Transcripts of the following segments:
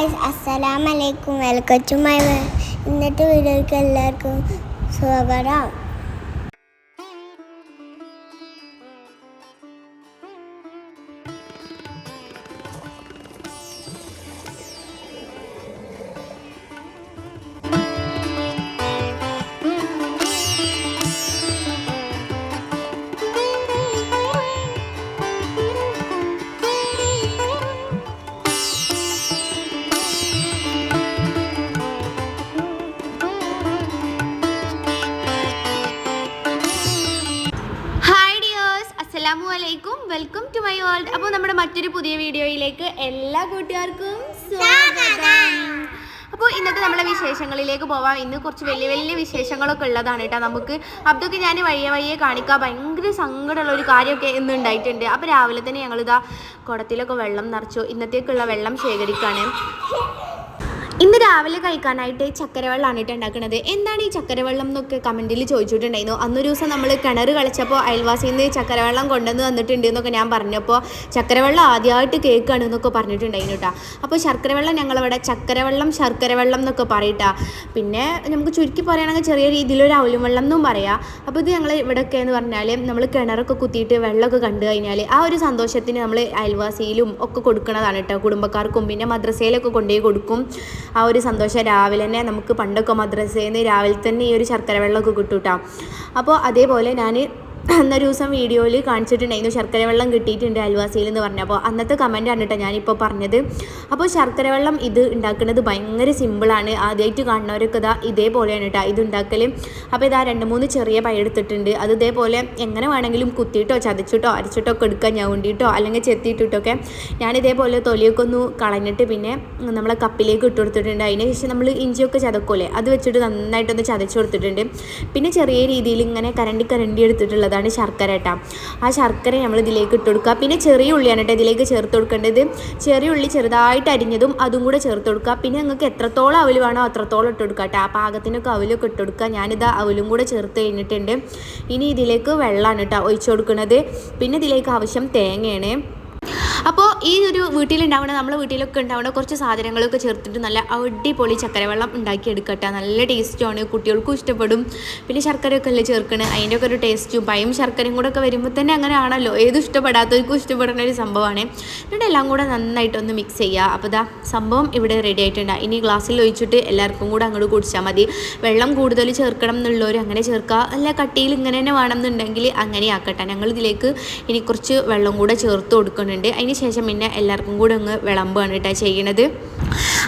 Guys അസ്സലാമലൈക്കും welcome to my ഇന്നത്തെ വീഡിയോയ്ക്ക് എല്ലാവർക്കും സ്വാഗതം. ഡിയേഴ്സ് വലൈക്കും വെൽക്കം ടു മൈ വേൾഡ്. അപ്പോൾ നമ്മുടെ മറ്റൊരു പുതിയ വീഡിയോയിലേക്ക് എല്ലാ കൂട്ടുകാർക്കും സ്വാഗതം. അപ്പോൾ ഇന്നത്തെ നമ്മളെ വിശേഷങ്ങളിലേക്ക് പോവാം. ഇന്ന് കുറച്ച് വലിയ വലിയ വിശേഷങ്ങളൊക്കെ ഉള്ളതാണ് കേട്ടോ. നമുക്ക് അതൊക്കെ ഞാൻ വഴിയെ വഴിയെ കാണിക്കാൻ ഭയങ്കര സങ്കടമുള്ള ഒരു കാര്യമൊക്കെ ഇന്ന് ഉണ്ടായിട്ടുണ്ട്. അപ്പോൾ രാവിലെ തന്നെ ഞങ്ങളിതാ കുടത്തിലൊക്കെ വെള്ളം നിറച്ചു. ഇന്നത്തേക്കുള്ള വെള്ളം ശേഖരിക്കാണ്. ഇന്ന് രാവിലെ കഴിക്കാനായിട്ട് ചക്കരവെള്ളമാണ് കേട്ടോ ഉണ്ടാക്കുന്നത് എന്താണ് ഈ ചക്കരവെള്ളം എന്നൊക്കെ കമന്റിൽ ചോദിച്ചിട്ടുണ്ടായിരുന്നു. അന്നൊരു ദിവസം നമ്മൾ കിണർ കളിച്ചപ്പോൾ അയൽവാസിയിൽ നിന്ന് ചക്കരവെള്ളം കൊണ്ടുവന്ന് തന്നിട്ടുണ്ട് എന്നൊക്കെ ഞാൻ പറഞ്ഞപ്പോൾ ചക്കരവെള്ളം ആദ്യമായിട്ട് കേൾക്കാണ് എന്നൊക്കെ പറഞ്ഞിട്ടുണ്ടായിരുന്നു കേട്ടോ അപ്പോൾ ശർക്കരവെള്ളം ഞങ്ങളവിടെ ചക്കരവെള്ളം ശർക്കരവെള്ളം എന്നൊക്കെ പറയട്ടാ. പിന്നെ നമുക്ക് ചുരുക്കി പറയുകയാണെങ്കിൽ ചെറിയ രീതിയിലൊരു അവലും വെള്ളം എന്നും പറയാം. അപ്പോൾ ഇത് ഞങ്ങൾ ഇവിടെയൊക്കെ എന്ന് പറഞ്ഞാൽ നമ്മൾ കിണറൊക്കെ കുത്തിയിട്ട് വെള്ളമൊക്കെ കണ്ടു കഴിഞ്ഞാൽ ആ ഒരു സന്തോഷത്തിന് നമ്മൾ അയൽവാസിയിലും ഒക്കെ കൊടുക്കുന്നതാണ് കേട്ടോ കുടുംബക്കാർക്കും പിന്നെ മദ്രസയിലൊക്കെ കൊണ്ടുപോയി കൊടുക്കും. ആ ഒരു സന്തോഷം രാവിലെ തന്നെ നമുക്ക് പണ്ടൊക്കെ മദ്രസയിൽ നിന്ന് രാവിലെ തന്നെ ഈ ഒരു ശർക്കര വെള്ളമൊക്കെ കിട്ടും കേട്ടോ അപ്പോൾ അതേപോലെ ഞാൻ അന്നൊരു ദിവസം വീഡിയോയിൽ കാണിച്ചിട്ടുണ്ടായിരുന്നു ശർക്കര വെള്ളം കിട്ടിയിട്ടുണ്ട് അൽവാസിയിൽ എന്ന് പറഞ്ഞപ്പോൾ അന്നത്തെ കമന്റാണ് കേട്ടോ ഞാനിപ്പോൾ പറഞ്ഞത്. അപ്പോൾ ശർക്കര വെള്ളം ഇത് ഉണ്ടാക്കുന്നത് ഭയങ്കര സിമ്പിളാണ് ആദ്യമായിട്ട് കാണുന്നവരൊക്കെ ഇതാ ഇതേപോലെയാണ് കേട്ടോ ഇത് ഉണ്ടാക്കൽ അപ്പോൾ ഇതാ രണ്ട് മൂന്ന് ചെറിയ പൈ എടുത്തിട്ടുണ്ട്. അത് ഇതേപോലെ എങ്ങനെ വേണമെങ്കിലും കുത്തിയിട്ടോ ചതച്ചിട്ടോ അരച്ചിട്ടോ ഒക്കെ എടുക്കാൻ ഞാൻ വേണ്ടിയിട്ടോ അല്ലെങ്കിൽ ചെത്തിയിട്ടിട്ടൊക്കെ ഞാൻ ഇതേപോലെ തൊലിയൊക്കെ ഒന്ന് കളഞ്ഞിട്ട് പിന്നെ നമ്മളെ കപ്പിലേക്ക് ഇട്ട് കൊടുത്തിട്ടുണ്ട്. അതിന് ശേഷം നമ്മൾ ഇഞ്ചിയൊക്കെ ചതക്കൂലേ അത് വെച്ചിട്ട് നന്നായിട്ടൊന്ന് ചതച്ച് കൊടുത്തിട്ടുണ്ട്. പിന്നെ ചെറിയ രീതിയിൽ ഇങ്ങനെ കരണ്ടി കരണ്ടി എടുത്തിട്ടുള്ളതാണ് ശർക്കര കേട്ടോ ആ ശർക്കര നമ്മൾ ഇതിലേക്ക് ഇട്ട് കൊടുക്കുക പിന്നെ ചെറിയ ഉള്ളിയാണ് കേട്ടോ ഇതിലേക്ക് ചേർത്ത് കൊടുക്കേണ്ടത്. ചെറിയ ഉള്ളി ചെറുതായിട്ട് അരിഞ്ഞതും അതും കൂടെ ചേർത്ത് കൊടുക്കുക. പിന്നെ നിങ്ങൾക്ക് എത്രത്തോളം അവൽ വേണോ അത്രത്തോളം ഇട്ട് കൊടുക്കുക കേട്ടോ ആ പാകത്തിനൊക്കെ അവലൊക്കെ ഇട്ട് കൊടുക്കുക. ഞാനിത് അവലും കൂടെ ചേർത്ത് കഴിഞ്ഞിട്ടുണ്ട്. ഇനി ഇതിലേക്ക് വെള്ളമാണ് കേട്ടോ ഒഴിച്ചു കൊടുക്കുന്നത് പിന്നെ ഇതിലേക്ക് ആവശ്യം തേങ്ങയാണ്. അപ്പോൾ ഈ ഒരു വീട്ടിലുണ്ടാവുന്ന നമ്മുടെ വീട്ടിലൊക്കെ ഉണ്ടാവുന്ന കുറച്ച് സാധനങ്ങളൊക്കെ ചേർത്തിട്ട് നല്ല അടിപൊളി ചക്കരവെള്ളം ഉണ്ടാക്കിയെടുക്കട്ടെ. നല്ല ടേസ്റ്റുമാണ്. കുട്ടികൾക്കും ഇഷ്ടപ്പെടും. പിന്നെ ശർക്കരയൊക്കെ അല്ലേ ചേർക്കണേ? അതിന്റെ ഒക്കെ ഒരു ടേസ്റ്റും. പയം ശർക്കരയും കൂടെ ഒക്കെ വരുമ്പോൾ തന്നെ അങ്ങനെ ആണല്ലോ. ഏത് ഇഷ്ടപ്പെടാത്തവർക്കും ഇഷ്ടപ്പെടുന്ന ഒരു സംഭവമാണ്. എന്നിട്ട് എല്ലാം കൂടെ നന്നായിട്ടൊന്ന് മിക്സ് ചെയ്യുക അപ്പോൾ ഇതാ സംഭവം ഇവിടെ റെഡി ആയിട്ടുണ്ട്. ഇനി ഗ്ലാസ്സിൽ ഒഴിച്ചിട്ട് എല്ലാവർക്കും കൂടെ അങ്ങോട്ട് കുടിച്ചാൽ മതി. വെള്ളം കൂടുതൽ ചേർക്കണം എന്നുള്ളവർ അങ്ങനെ ചേർക്കുക അല്ല കട്ടിയിൽ ഇങ്ങനെ തന്നെ വേണമെന്നുണ്ടെങ്കിൽ അങ്ങനെ ആക്കട്ടെ. ഞങ്ങൾ ഇതിലേക്ക് ഇനി കുറച്ച് വെള്ളം കൂടെ ചേർത്ത് കൊടുക്കുന്നുണ്ട് അതിന് ശേഷം പിന്നെ എല്ലാവർക്കും കൂടെ അങ്ങ് വിളമ്പാണ് കേട്ടോ ചെയ്യണത്.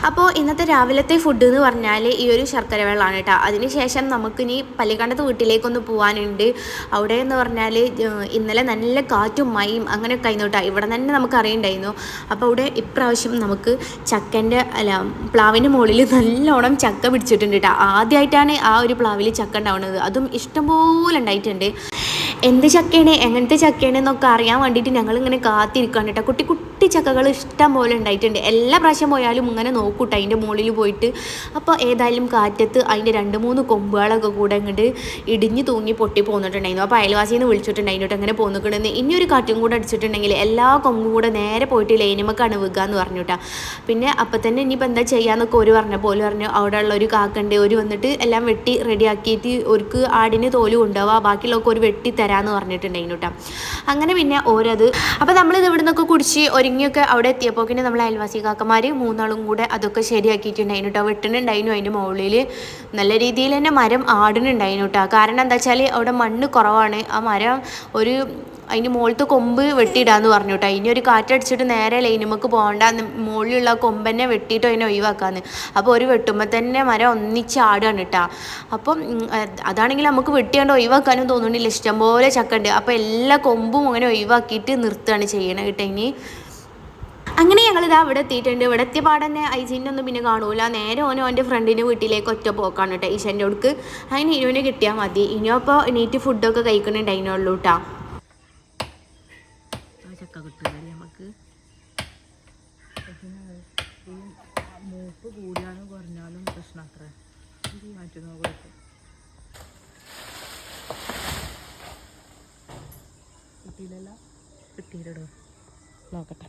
അപ്പോൾ ഇന്നത്തെ രാവിലത്തെ ഫുഡ് എന്ന് പറഞ്ഞാൽ ഈ ഒരു ശർക്കര വെള്ളമാണ് കേട്ടോ അതിന് ശേഷം നമുക്കിനി പള്ളിക്കണ്ടത്ത് വീട്ടിലേക്കൊന്ന് പോകാനുണ്ട് അവിടെ എന്ന് പറഞ്ഞാൽ ഇന്നലെ നല്ല കാറ്റും മയും ആയിരുന്നു കേട്ടോ ഇവിടെ തന്നെ നമുക്ക് അറിയണ്ടായിരുന്നു. അപ്പോൾ അവിടെ ഇപ്രാവശ്യം നമുക്ക് ചക്കന്റെ അല്ല പ്ലാവിന്റെ മുകളിൽ നല്ലോണം ചക്ക പിടിച്ചിട്ടുണ്ട് കേട്ടോ ആദ്യമായിട്ടാണ് ആ ഒരു പ്ലാവിൽ ചക്ക ഉണ്ടാവുന്നത് അതും ഇഷ്ടംപോലെ ഉണ്ടായിട്ടുണ്ട്. എന്ത് ചക്കയാണ് എങ്ങനത്തെ ചക്കയാണ് എന്നൊക്കെ അറിയാൻ വേണ്ടിയിട്ട് ഞങ്ങൾ ഇങ്ങനെ കാത്തിരിക്കുകയാണ് കേട്ടോ. കുട്ടി കുട്ടി ചക്കകൾ ഇഷ്ടം പോലെ ഉണ്ടായിട്ടുണ്ട്. എല്ലാ പ്രാവശ്യം പോയാലും ഇങ്ങനെ നോക്കൂട്ടോ. അതിന്റെ മുകളിൽ പോയിട്ട്. അപ്പോൾ ഏതായാലും കാറ്റത്ത് അതിന്റെ രണ്ട് മൂന്ന് കൊമ്പുകളൊക്കെ കൂടെ ഇങ്ങോട്ട് ഇടിഞ്ഞ് തൂങ്ങി പൊട്ടി പോന്നിട്ടുണ്ടായിരുന്നു. അപ്പോൾ അയൽവാസിയിൽ നിന്ന് വിളിച്ചിട്ടുണ്ടായിരുന്നു അങ്ങനെ പോന്നിക്കണെന്ന്. ഇനി ഒരു കാറ്റും കൂടെ അടിച്ചിട്ടുണ്ടെങ്കിൽ എല്ലാ കൊമ്പും കൂടെ നേരെ പോയിട്ട് ലൈനുമൊക്കെയാണ് വീക്കുക എന്ന് പറഞ്ഞു പിന്നെ അപ്പം തന്നെ ഇനിയിപ്പോൾ എന്താ ചെയ്യാന്നൊക്കെ ഒരു പറഞ്ഞപ്പോൾ ഒരു പറഞ്ഞു അവിടെ ഉള്ള ഒരു കാക്കണ്ട് ഒരു വന്നിട്ട് എല്ലാം വെട്ടി റെഡിയാക്കിയിട്ട് ഒരുക്ക് ആടിന് തോൽ കൊണ്ടുപോവാ ബാക്കിയുള്ളവർക്ക് ഒരു വെട്ടി തരാമെന്ന് പറഞ്ഞിട്ടുണ്ടായിരുന്നു കേട്ടോ. അങ്ങനെ പിന്നെ ഓരത് അപ്പോൾ നമ്മളിത് ഇവിടെ നിന്നൊക്കെ കുടിച്ച് ഒരുങ്ങിയൊക്കെ അവിടെ എത്തിയപ്പോൾ പിന്നെ നമ്മൾ അയൽവാസി കാക്കമാർ മൂന്നാളും കൂടെ അതൊക്കെ ശരിയാക്കിയിട്ടുണ്ടായിരുന്നു കേട്ടോ. വെട്ടുന്നുണ്ടായിരുന്നു അതിന്റെ മുകളിൽ നല്ല രീതിയിൽ തന്നെ മരം ആടുന്നുണ്ടായിരുന്നു കേട്ടോ. കാരണം എന്താ വെച്ചാൽ അവിടെ മണ്ണ് കുറവാണ്. ആ മരം ഒരു അതിന് മുകളിലത്തെ കൊമ്പ് വെട്ടിയിടാന്ന് പറഞ്ഞു കേട്ടോ. ഇനി ഒരു കാറ്റടിച്ചിട്ട് നേരെ ലൈനുമക്ക് പോകണ്ട. മുകളിലുള്ള കൊമ്പന്നെ വെട്ടിയിട്ട് അതിനെ ഒഴിവാക്കാന്ന്. അപ്പോൾ ഒരു വെട്ടുമ്പോൾ തന്നെ മരം ഒന്നിച്ച് ആടുകയാണ് കേട്ടോ. അപ്പം അതാണെങ്കിൽ നമുക്ക് വെട്ടിയാണ്ട് ഒഴിവാക്കാനും തോന്നുന്നില്ല. ഇഷ്ടംപോലെ പോലെ ചക്കണ്ട്. അപ്പോൾ എല്ലാ കൊമ്പും അങ്ങനെ ഒഴിവാക്കിയിട്ട് നിർത്തുകയാണ് ചെയ്യണത് കേട്ടോ ഇനി. അങ്ങനെ ഞങ്ങൾ ഇതാ ഇവിടെ എത്തിയിട്ടുണ്ട്. ഇവിടെ എത്തിയ പാടന്നെ ഐസിന്റെ ഒന്നും പിന്നെ കാണൂല. നേരെ ഓനോ എന്റെ ഫ്രണ്ടിന്റെ വീട്ടിലേക്ക് ഒറ്റ പോക്കാണ് കേട്ടോ ഈശന്റെ അടുക്ക് അതിന് ഇനുവിനെ കിട്ടിയാൽ മതി. ഇനിയോ അപ്പോൾ എണീറ്റ് ഫുഡൊക്കെ കഴിക്കുന്നുണ്ട് കേട്ടോ ആ ചക്ക കിട്ടുമല്ലേ നമുക്ക് മൂപ്പ് കൂടിയാലും കുറഞ്ഞാലും പ്രശ്നം അത്ര. മാറ്റുന്ന കുഴപ്പം. കിട്ടിയില്ലല്ലോ? കിട്ടിയില്ലടോ. നോക്കട്ടെ.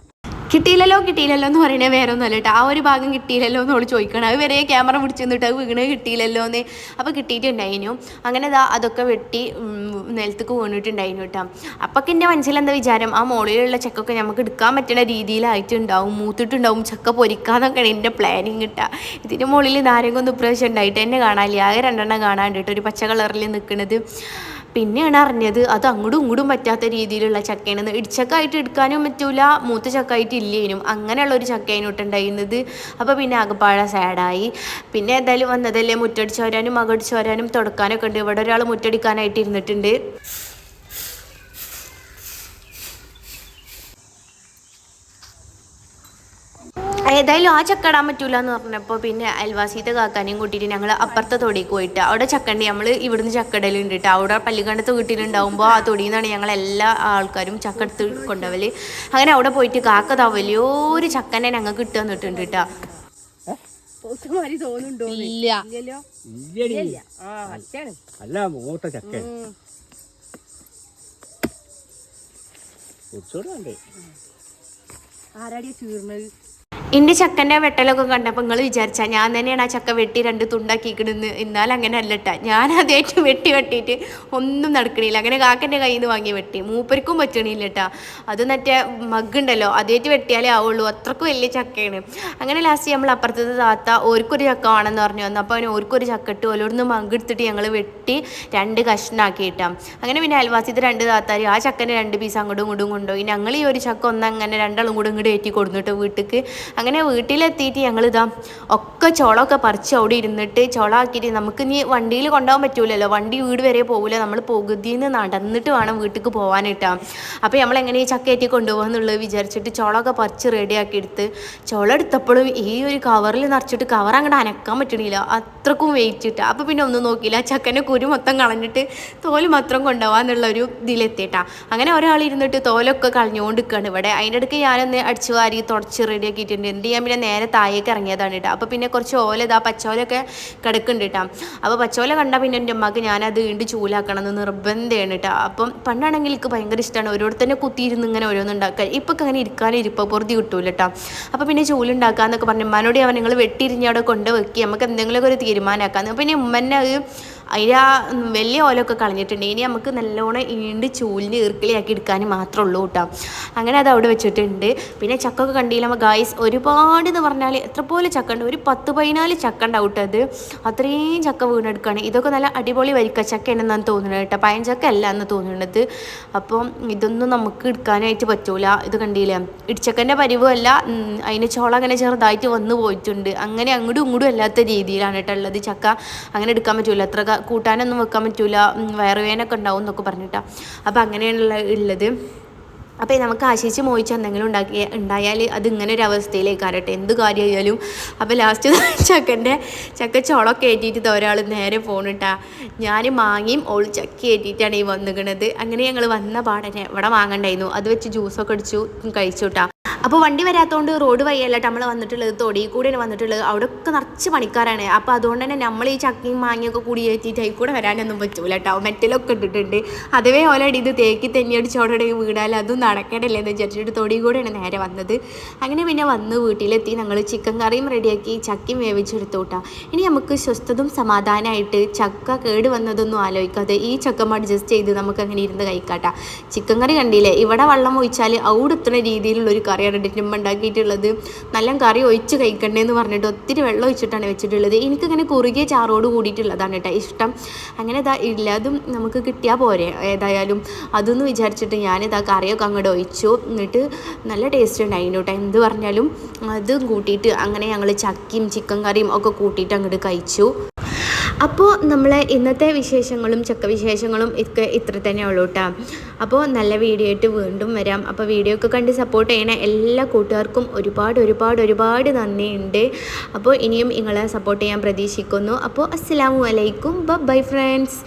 കിട്ടിയില്ലല്ലോ കിട്ടിയില്ലല്ലോ എന്ന് പറയണേ വേറെ ഒന്നുമല്ല കേട്ടോ. ആ ഒരു ഭാഗം കിട്ടിയില്ലല്ലോ എന്ന് അവൾ ചോദിക്കണം അത് വരെ ക്യാമറ പിടിച്ച് നിന്നിട്ട് അത് വീണ് കിട്ടിയില്ലല്ലോ എന്ന് അപ്പോൾ കിട്ടിയിട്ടുണ്ടായിരുന്നു. അങ്ങനെ ദാ അതൊക്കെ വെട്ടി നിലത്തേക്ക് വീണിട്ടുണ്ടായിരുന്നു കേട്ടോ. അപ്പൊക്കെ എന്റെ മനസ്സിലെന്താ വിചാരം? ആ മോളിലുള്ള ചക്കൊക്കെ നമുക്ക് എടുക്കാൻ പറ്റുന്ന രീതിയിലായിട്ടുണ്ടാവും മൂത്തിട്ടുണ്ടാവും ചക്ക പൊരിക്കാന്നൊക്കെയാണ് എന്റെ പ്ലാനിങ് കിട്ടുക ഇതിന്റെ മുകളിൽ നാരങ്ങൊന്നും ഇപ്രാവശ്യം ഉണ്ടായിട്ട് എന്നെ കാണാനില്ല. ആകെ രണ്ടെണ്ണം കാണാണ്ട് കേട്ടോ ഒരു പച്ച കളറിൽ നിൽക്കുന്നത്. പിന്നെയാണ് അറിഞ്ഞത് അത് അങ്ങോട്ടും ഇങ്ങോട്ടും പറ്റാത്ത രീതിയിലുള്ള ചക്കയാണെന്ന് ഇടിച്ചക്കായിട്ട് എടുക്കാനും പറ്റൂല മൂത്ത ചക്കായിട്ട് ഇല്ലേനും. അങ്ങനെയുള്ള ഒരു ചക്കയാണ് ഇട്ടുണ്ടായിരുന്നത് അപ്പോൾ പിന്നെ ആകപ്പാഴ സാഡായി. പിന്നെ എന്തായാലും വന്നതല്ലേ മുറ്റടിച്ച് വരാനും മകടിച്ച് വരാനും തുടക്കാനൊക്കെ ഉണ്ട്. ഇവിടെ ഒരാൾ മുറ്റടിക്കാനായിട്ട് ഇരുന്നിട്ടുണ്ട്. ഏതായാലും ആ ചക്ക ഇടാൻ പറ്റൂല എന്ന് പറഞ്ഞപ്പോൾ പിന്നെ അയൽവാസിത്തെ കാക്കാനെയും കൂട്ടിയിട്ട് ഞങ്ങൾ അപ്പുറത്തെ തൊടിക്ക് പോയിട്ട് അവിടെ ചക്കണ്ടി നമ്മൾ ഇവിടുന്ന് ചക്ക ഇടലുണ്ട് അവിടെ പള്ളിക്കണ്ടത്ത് വീട്ടിലുണ്ടാവുമ്പോൾ ആ തൊടിയിൽ നിന്നാണ് ഞങ്ങൾ എല്ലാ ആൾക്കാരും ചക്ക എടുത്ത് കൊണ്ടുപോകൽ അങ്ങനെ അവിടെ പോയിട്ട് കാക്കതാ വലിയൊരു ചക്കനെ ഞങ്ങൾക്ക് ഇട്ട് തന്നിട്ടുണ്ട് കേട്ടോ ഇല്ല. അല്ല മൂത്ത ചക്ക ആരാടിയ ചീർണത് എന്റെ ചക്കന്റെ വെട്ടലൊക്കെ കണ്ടപ്പോൾ നിങ്ങൾ വിചാരിച്ചാൽ ഞാൻ തന്നെയാണ് ആ ചക്ക വെട്ടി രണ്ട് തുണ്ടാക്കിക്കിടുന്ന് എന്നാൽ അങ്ങനെ അല്ലട്ട ഞാൻ അതേറ്റ് വെട്ടി വെട്ടിയിട്ട് ഒന്നും നടക്കണില്ല. അങ്ങനെ കാക്കന്റെ കയ്യിൽ നിന്ന് വാങ്ങി വെട്ടി. മൂപ്പർക്കും പറ്റണില്ല കേട്ടാ അത് മറ്റേ മഗ്ഗുണ്ടല്ലോ അതേറ്റ് വെട്ടിയാലേ ആവുള്ളൂ. അത്രക്കും വലിയ ചക്കയാണ്. അങ്ങനെ ലാസ്റ്റ് നമ്മൾ അപ്പുറത്തത്തെ താത്ത ഓർക്കൊരു ചക്ക വേണമെന്ന് പറഞ്ഞു. വന്നു അപ്പോൾ അവന് ഓർക്കൊരു ചക്ക ഇട്ട് ഓരോന്ന് മഗ് എടുത്തിട്ട് ഞങ്ങൾ വെട്ടി രണ്ട് കഷ്ണാക്കി ഇട്ടാം അങ്ങനെ പിന്നെ അൽവാസിത് രണ്ട് താത്താർ ആ ചക്കന്റെ രണ്ട് പീസ് അങ്ങോട്ടും ഇങ്ങോട്ടും കൊണ്ടുപോയി. ഞങ്ങൾ ഈ ഒരു ചക്ക ഒന്ന് അങ്ങനെ രണ്ടാളും കൂടെ ഇങ്ങോട്ട് ഏറ്റി കൊടുന്നിട്ട് വീട്ടിക്ക് അങ്ങനെ വീട്ടിലെത്തിയിട്ട് ഞങ്ങളിതാ ഒക്കെ ചോളമൊക്കെ പറിച്ച് അവിടെ ഇരുന്നിട്ട് ചോളമാക്കിയിട്ട് നമുക്ക് ഇനി വണ്ടിയിൽ കൊണ്ടുപോകാൻ പറ്റൂലല്ലോ. വണ്ടി വീട് വരെ പോകില്ല നമ്മൾ പകുതിയിൽ നടന്നിട്ട് വേണം വീട്ടിലേക്ക് പോകാനിട്ടാ അപ്പോൾ നമ്മൾ എങ്ങനെ ഈ ചക്കയറ്റി കൊണ്ടുപോകാന്നുള്ളത് വിചാരിച്ചിട്ട് ചോളമൊക്കെ പറിച്ച് റെഡിയാക്കി എടുത്ത് ചോള എടുത്തപ്പോഴും ഈ ഒരു കവറിൽ നിറച്ചിട്ട് കവർ അങ്ങോട്ട് അനക്കാൻ പറ്റണില്ല. അത്രക്കും വെയിറ്റ് ഇട്ടാ. അപ്പോൾ പിന്നെ ഒന്നും നോക്കിയില്ല. ചക്കന്റെ കുരു മൊത്തം കളഞ്ഞിട്ട് തോൽ മാത്രം കൊണ്ടുപോകാന്നുള്ള ഒരു ഇതിലെത്തിയിട്ടാ. അങ്ങനെ ഒരാൾ ഇരുന്നിട്ട് തോലൊക്കെ കളഞ്ഞുകൊണ്ട് നിൽക്കുകയാണ് ഇവിടെ. അതിന്റെ ഇടയ്ക്ക് ഞാനൊന്ന് അടിച്ചു വാരി തുടച്ച് റെഡിയാക്കിയിട്ടുണ്ട് എന്ത് ചെയ്യാൻ പിന്നെ നേരെ താഴേക്ക് ഇറങ്ങിയതാണ് കേട്ടോ. അപ്പോൾ പിന്നെ കുറച്ച് ഓല ഇതാ പച്ചോലൊക്കെ കിടക്കുന്നുണ്ട് കേട്ടോ. അപ്പോൾ പച്ചോല കണ്ടാൽ പിന്നെ എന്റെ അമ്മയ്ക്ക് ഞാനത് വീണ്ടും ചൂലാക്കണം എന്ന് നിർബന്ധമാണ് കേട്ടോ. അപ്പം പണ്ടാണെങ്കിൽ എനിക്ക് ഭയങ്കര ഇഷ്ടമാണ് ഓരോരുത്തന്നെ കുത്തിയിരുന്ന് ഇങ്ങനെ ഓരോന്ന് ഉണ്ടാക്കാൻ. ഇപ്പം അങ്ങനെ ഇരിക്കാനും ഇരിപ്പോൾ പൊറുതി കിട്ടൂല കേട്ടോ. അപ്പോൾ പിന്നെ ചൂലുണ്ടാക്കാന്നൊക്കെ പറഞ്ഞു ഉമ്മാനോട് അവൻ നിങ്ങൾ വെട്ടിരിഞ്ഞ് അവിടെ കൊണ്ട് നമുക്ക് എന്തെങ്കിലുമൊക്കെ ഒരു തീരുമാനമാക്കാം പിന്നെ ഉമ്മന്നെ അത് അതിൽ ആ വലിയ ഓലൊക്കെ കളഞ്ഞിട്ടുണ്ടെങ്കിൽ ഇനി നമുക്ക് നല്ലോണം ഈണ്ട് ചൂലിന് ഈർക്കിളിയാക്കി എടുക്കാൻ മാത്രമേ ഉള്ളൂ കേട്ടോ അങ്ങനെ അത് അവിടെ വെച്ചിട്ടുണ്ട്. പിന്നെ ചക്ക ഒക്കെ കണ്ടില്ല ഗായ്സ് ഒരുപാട് എന്ന് പറഞ്ഞാൽ എത്ര പോലെ ചക്ക ഉണ്ട്? ഒരു പത്ത് പതിനാല് ചക്ക ഉണ്ടാവും കേട്ടോ അത്. അത്രയും ചക്ക വീണെടുക്കുകയാണ് ഇതൊക്കെ നല്ല അടിപൊളി വരിക്കച്ചക്ക ഉണ്ടെന്നാണ് തോന്നുന്നത് കേട്ടോ ചക്ക അല്ല എന്ന് തോന്നുന്നത്. അപ്പം ഇതൊന്നും നമുക്ക് എടുക്കാനായിട്ട് പറ്റൂല. ഇത് കണ്ടില്ലേ? ഇടിച്ചക്കന്റെ പരിവുമല്ല അതിന് ചോള അങ്ങനെ ചെറുതായിട്ട് വന്നു പോയിട്ടുണ്ട്. അങ്ങനെ അങ്ങോട്ടും ഇങ്ങോട്ടും അല്ലാത്ത രീതിയിലാണ് കേട്ടോ ഉള്ളത് ചക്ക. അങ്ങനെ എടുക്കാൻ പറ്റൂല. അത്ര ക- കൂട്ടാനൊന്നും വെക്കാൻ പറ്റൂല ഉം, വയറുവേനൊക്കെ ഉണ്ടാവും എന്നൊക്കെ പറഞ്ഞിട്ടാണ് അപ്പം അങ്ങനെയാണുള്ള ഉള്ളത്. അപ്പോൾ നമുക്ക് ആശിച്ച് മോഹിച്ച് എന്തെങ്കിലും ഉണ്ടാക്കി ഉണ്ടായാൽ അത് ഇങ്ങനെ ഒരു അവസ്ഥയിലേക്ക് ആരട്ടെ. എന്ത് കാര്യമായാലും. അപ്പോൾ ലാസ്റ്റ് ചക്കന്റെ ചക്ക ചോളൊക്കെ ഏറ്റിയിട്ട് ഒരാൾ നേരെ പോണിട്ടാ ഞാൻ മാങ്ങിയും ഓൾ ചക്ക ഏറ്റിയിട്ടാണ് ഈ വന്നിക്കണത്. അങ്ങനെ ഞങ്ങൾ വന്ന പാടനെ ഇവിടെ വാങ്ങണ്ടായിരുന്നു അത് വെച്ച് ജ്യൂസൊക്കെ അടിച്ചു കഴിച്ചു കേട്ടാ അപ്പോൾ വണ്ടി വരാത്തതുകൊണ്ട് റോഡ് വഴിയല്ല നമ്മൾ വന്നിട്ടുള്ളത് തൊടിയിൽ കൂടെയാണ് വന്നിട്ടുള്ളത്. അവിടെ ഒക്കെ നിറച്ച് പണിക്കാരാണ്. അപ്പോൾ അതുകൊണ്ട് തന്നെ നമ്മൾ ഈ ചക്കയും മാങ്ങയൊക്കെ കൂടി ഏറ്റിയിട്ട് അതിൽ കൂടെ വരാനൊന്നും പറ്റൂല കേട്ടോ മെറ്റലൊക്കെ ഇട്ടിട്ടുണ്ട്. അതേ ഓലടി ഇത് തേക്കി തെന്നിയടിച്ചോടെ വീടാൽ അതും നടക്കണ്ടല്ലേ എന്ന് വിചാരിച്ചിട്ട് തൊടി കൂടെയാണ് നേരെ വന്നത്. അങ്ങനെ പിന്നെ വന്ന് വീട്ടിലെത്തി. ഞങ്ങൾ ചിക്കൻ കറിയും റെഡിയാക്കി ചക്കയും വേവിച്ചെടുത്തു കേട്ടോ ഇനി നമുക്ക് സ്വസ്ഥതും സമാധാനമായിട്ട് ചക്ക കേട് വന്നതൊന്നും ആലോചിക്കാതെ ഈ ചക്കം അഡ്ജസ്റ്റ് ചെയ്ത് നമുക്ക് അങ്ങനെ ഇരുന്ന് കഴിക്കാട്ടാ ചിക്കൻ കറി കണ്ടില്ലേ? ഇവിടെ വെള്ളം ഒഴിച്ചാൽ അവിടെ എത്തുന്ന രീതിയിലുള്ള ഒരു കറിയാണ് ഡിറ്റുമ്പ ഉണ്ടാക്കിയിട്ടുള്ളത്. നല്ല കറി ഒഴിച്ച് കഴിക്കണ്ടേന്ന് പറഞ്ഞിട്ട് ഒത്തിരി വെള്ളം ഒഴിച്ചിട്ടാണ് വെച്ചിട്ടുള്ളത്. എനിക്കിങ്ങനെ കുറുകിയ ചാറോട് കൂടിയിട്ടുള്ളതാണ് കേട്ടോ ഇഷ്ടം. അങ്ങനെ ഇതാ ഇല്ലാതും നമുക്ക് കിട്ടിയാൽ പോരെ. ഏതായാലും അതൊന്ന് വിചാരിച്ചിട്ട് ഞാനിതാ കറിയൊക്കെ അങ്ങോട്ട് ഒഴിച്ചു. എന്നിട്ട് നല്ല ടേസ്റ്റ് ഉണ്ടായിരുന്നു കേട്ടോ. എന്ത് പറഞ്ഞാലും അതും കൂട്ടിയിട്ട് അങ്ങനെ ഞങ്ങൾ ചക്കയും ചിക്കൻ കറിയും ഒക്കെ കൂട്ടിയിട്ട് അങ്ങോട്ട് കഴിച്ചു. അപ്പോൾ നമ്മളെ ഇന്നത്തെ വിശേഷങ്ങളും ചക്ക വിശേഷങ്ങളും ഒക്കെ ഇത്ര തന്നെ ഉള്ളൂ കേട്ടോ അപ്പോൾ നല്ല വീഡിയോ ആയിട്ട് വീണ്ടും വരാം. അപ്പോൾ വീഡിയോ ഒക്കെ കണ്ട് സപ്പോർട്ട് ചെയ്യണ എല്ലാ കൂട്ടുകാർക്കും ഒരുപാട് ഒരുപാട് ഒരുപാട് നന്ദിയുണ്ട്. അപ്പോൾ ഇനിയും നിങ്ങളെ സപ്പോർട്ട് ചെയ്യാൻ പ്രതീക്ഷിക്കുന്നു. അപ്പോൾ അസ്സലാമു വലൈക്കും ബൈ ഫ്രണ്ട്സ്